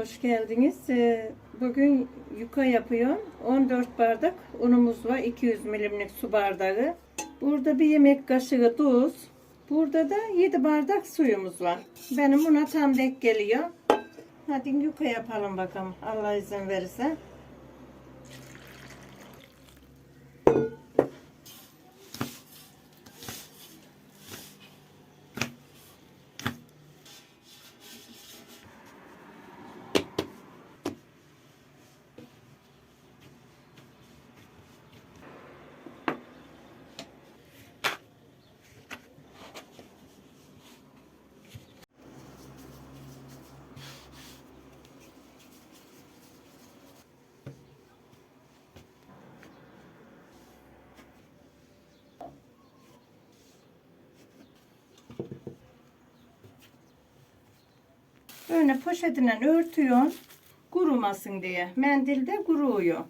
Hoş geldiniz. Ee, Bugün yuka yapıyorum. 14 bardak unumuz var. 200 milimlik su bardağı. Burada bir yemek kaşığı tuz. Burada da 7 bardak suyumuz var. Benim buna tam denk geliyor. Hadi yuka yapalım bakalım. Allah izin verirse. Böyle poşetinden örtüyorsun. Kurumasın diye. Mendilde kuruyor.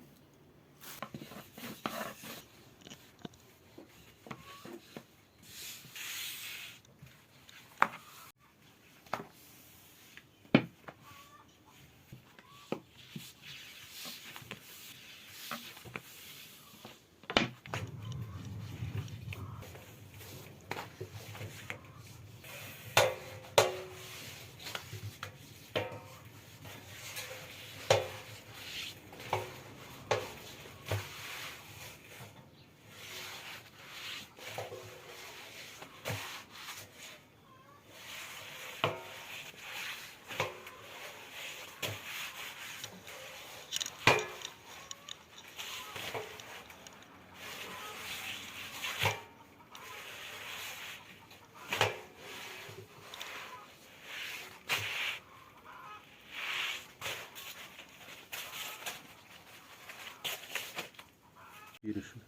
Yürüyüşü.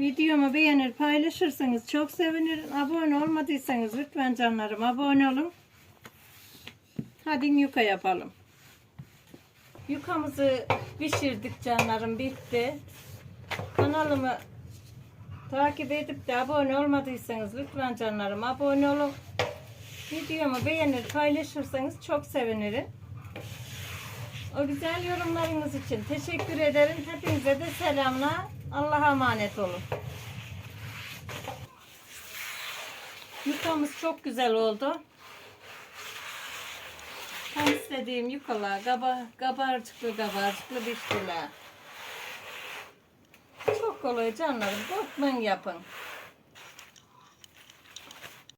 Videomu beğenir paylaşırsanız çok sevinirim. Abone olmadıysanız lütfen canlarım abone olun. Hadi yuka yapalım. Yukamızı pişirdik canlarım bitti. Kanalımı takip edip de abone olmadıysanız lütfen canlarım abone olun. Videomu beğenir paylaşırsanız çok sevinirim. O güzel yorumlarınız için teşekkür ederim. Hepinize de selamlar. Allah'a emanet olun. Yukamız çok güzel oldu. Tam istediğim yukalar kaba, kabarcıklı kabarcıklı piştiler. Çok kolay canlarım. Korkmayın yapın.